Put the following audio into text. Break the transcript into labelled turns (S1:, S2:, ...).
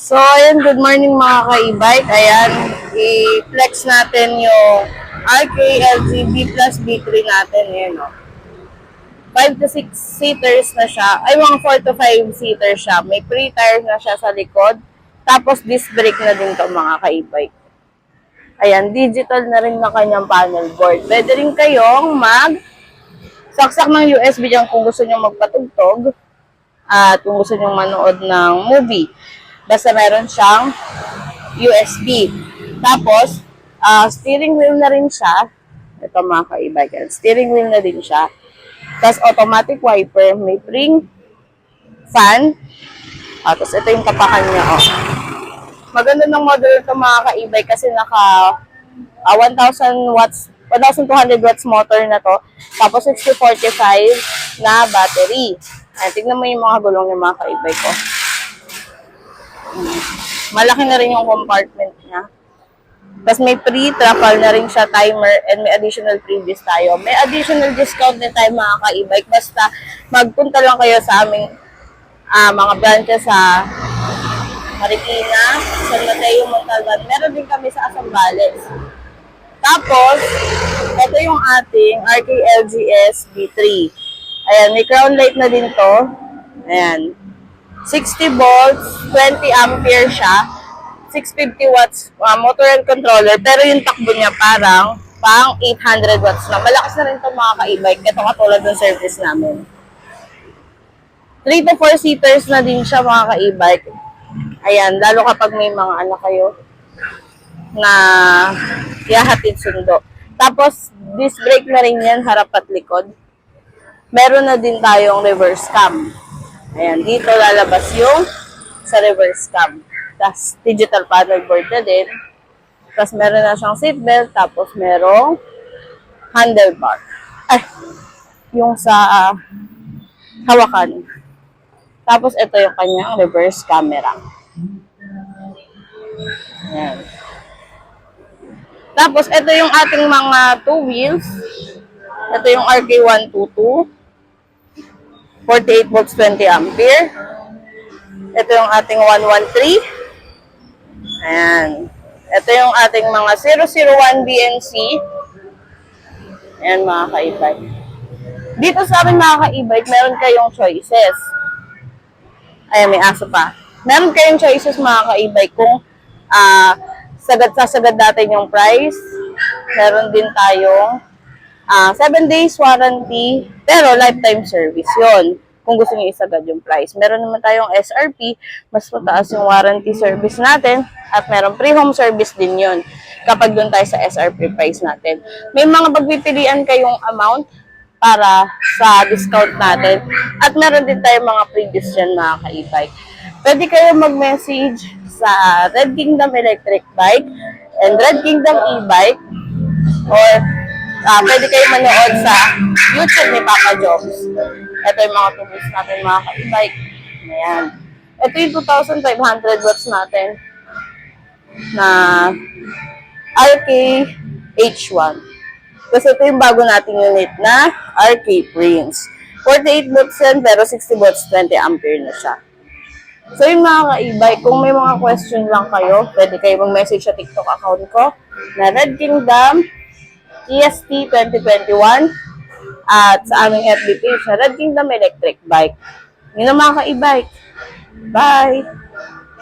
S1: So, ayun, good morning mga ka-e-bike. Ayan, i-flex natin yung RKLG B plus B3 natin. Ayan, no? 5 to 6 seaters na siya. Ay, mga 4 to 5 seaters siya. May pre-tires na siya sa likod. Tapos, disc brake na din to mga ka-e-bike. Ayan, digital na rin na kanyang panel board. Pwede rin kayong mag saksak ng USB dyan kung gusto nyo magpatugtog at kung gusto nyo manood ng movie. Basta meron siyang USB. Tapos, ah, steering wheel na rin siya. Ito mga kaibigan. Steering wheel na din siya. Tapos, automatic wiper. May spring fan. Ah, tapos, ito yung tapakan niya. Oh. Maganda ng model ito mga kaibay kasi naka ah, 1,000 watts 1,200 watts motor na to. Tapos 6045 na battery. Ayan, tignan mo yung mga gulong ng mga kaibay ko. Malaki na rin yung compartment niya. Tapos may pre-travel na rin siya timer and may additional previous tayo. May additional discount din tayo mga ka-e-bike. Basta magpunta lang kayo sa aming ah, mga branches sa Marikina, San Mateo, Montalban. Meron din kami sa Asambales. Tapos, ito yung ating RKLGS B3. Ayan, may crown light na din to. Ayan. 60 volts, 20 ampere siya. 650 watts uh, motor and controller. Pero yung takbo niya parang pang 800 watts na. Malakas na rin to mga ka-e-bike. Ito katulad ng service namin. 3 to 4 seaters na din siya mga ka-e-bike. Ayan, lalo kapag may mga anak kayo na yahatid sundo. Tapos, disc brake na rin yan, harap at likod. Meron na din tayong reverse cam. Ayan, dito lalabas yung sa reverse cam. Tapos, digital panel board na din. Tapos, meron na siyang seatbelt. Tapos, merong handlebar. Ay, yung sa ah, hawakan. Tapos, ito yung kanyang reverse camera. Ayan. Tapos, ito yung ating mga two wheels. Ito yung RK122. 48 volts, 20 ampere. Ito yung ating 113. Ayan. Ito yung ating mga 001 BNC. Ayan mga ka-e-bike. Dito sa amin mga ka-e-bike, meron kayong choices. Ayan, may aso pa. Meron kayong choices mga ka-e-bike kung ah sagad sasagad natin yung price. Meron din tayong ah 7 days warranty, pero lifetime service yon kung gusto niyo isagad yung price. Meron naman tayong SRP, mas mataas yung warranty service natin, at meron pre-home service din yon kapag doon tayo sa SRP price natin. May mga pagpipilian kayong amount para sa discount natin. At meron din tayong mga previous dyan mga ka-e-bike. Pwede kayo mag-message sa Red Kingdom Electric Bike and Red Kingdom E-Bike or ah, pwede kayo manood sa YouTube ni Papa Jobs. Ito yung mga tools natin mga ka-e-bike. Ayan. Ito yung 2,500 watts natin na RK H1. Kasi ito yung bago nating unit na RK Prince. 48 volts yan, pero 60 volts, 20 ampere na siya. So yung mga ka-e-bike, kung may mga question lang kayo, pwede kayo mag-message sa TikTok account ko na Red Kingdom EST 2021 at sa aming FB page na Red Kingdom Electric Bike. Yun ang mga ka-e-bike. Bye!